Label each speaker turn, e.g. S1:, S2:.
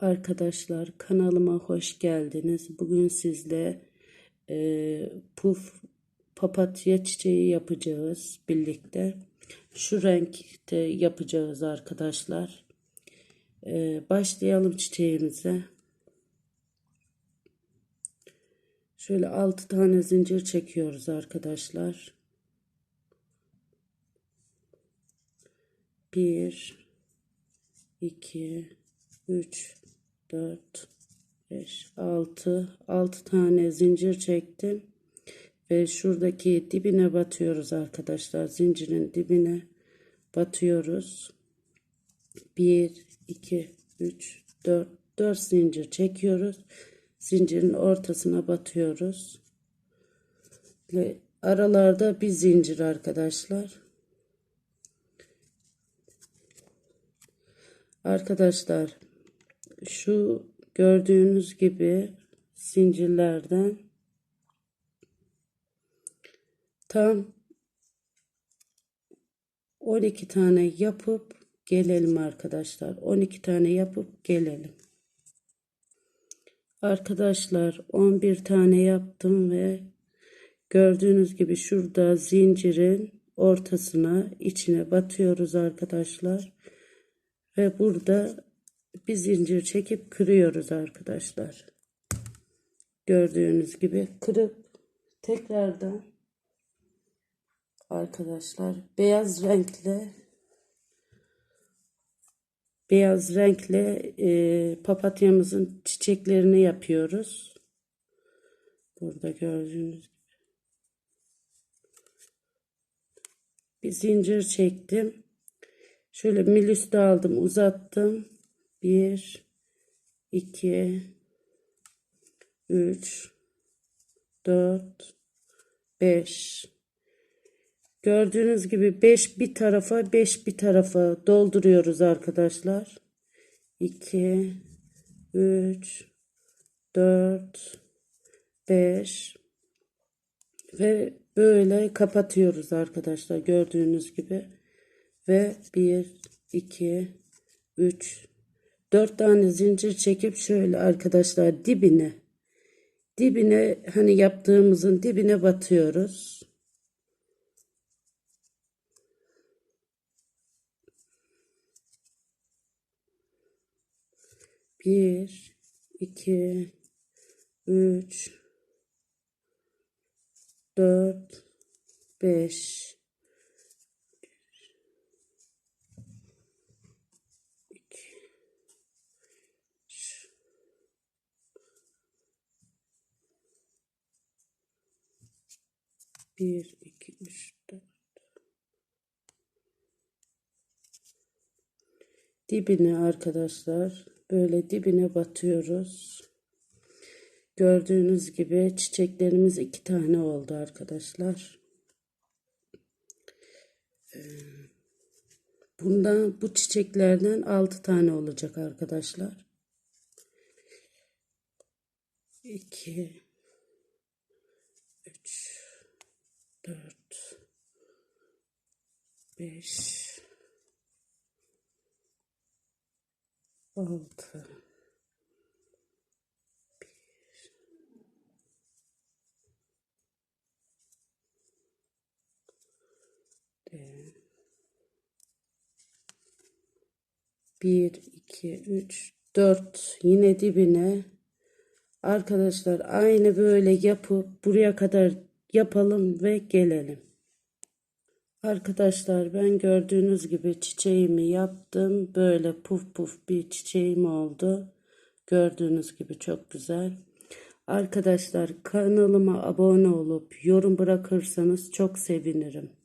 S1: Arkadaşlar kanalıma hoş geldiniz. Bugün sizle e, puf papatya çiçeği yapacağız birlikte. Şu renkte yapacağız arkadaşlar. E, başlayalım çiçeğimize. Şöyle 6 tane zincir çekiyoruz arkadaşlar. 1 2 3 4 5 6 6 tane zincir çektim ve şuradaki dibine batıyoruz arkadaşlar. Zincirin dibine batıyoruz. 1 2 3 4 4 zincir çekiyoruz. Zincirin ortasına batıyoruz. Ve aralarda bir zincir arkadaşlar. Arkadaşlar şu gördüğünüz gibi zincirlerden tam 12 tane yapıp gelelim arkadaşlar. 12 tane yapıp gelelim. Arkadaşlar 11 tane yaptım ve gördüğünüz gibi şurada zincirin ortasına içine batıyoruz arkadaşlar. Ve burada bir zincir çekip kırıyoruz arkadaşlar. Gördüğünüz gibi kırıp tekrardan arkadaşlar beyaz renkle beyaz renkle e, papatyamızın çiçeklerini yapıyoruz. Burada gördüğünüz gibi. Bir zincir çektim. Şöyle mil üstü aldım uzattım. 1 2 3 4 5 Gördüğünüz gibi 5 bir tarafa 5 bir tarafa dolduruyoruz arkadaşlar. 2 3 4 5 ve böyle kapatıyoruz arkadaşlar gördüğünüz gibi. Ve 1 2 3 4 tane zincir çekip şöyle arkadaşlar dibine dibine hani yaptığımızın dibine batıyoruz. Bir, iki, üç, dört, beş, Bir, iki, üç, dört. Dibine arkadaşlar böyle dibine batıyoruz. Gördüğünüz gibi çiçeklerimiz iki tane oldu arkadaşlar. Ee, bundan bu çiçeklerden altı tane olacak arkadaşlar. 2 3 dört, beş, altı, bir, bir, iki, üç, dört. Yine dibine. Arkadaşlar aynı böyle yapıp buraya kadar yapalım ve gelelim. Arkadaşlar ben gördüğünüz gibi çiçeğimi yaptım. Böyle puf puf bir çiçeğim oldu. Gördüğünüz gibi çok güzel. Arkadaşlar kanalıma abone olup yorum bırakırsanız çok sevinirim.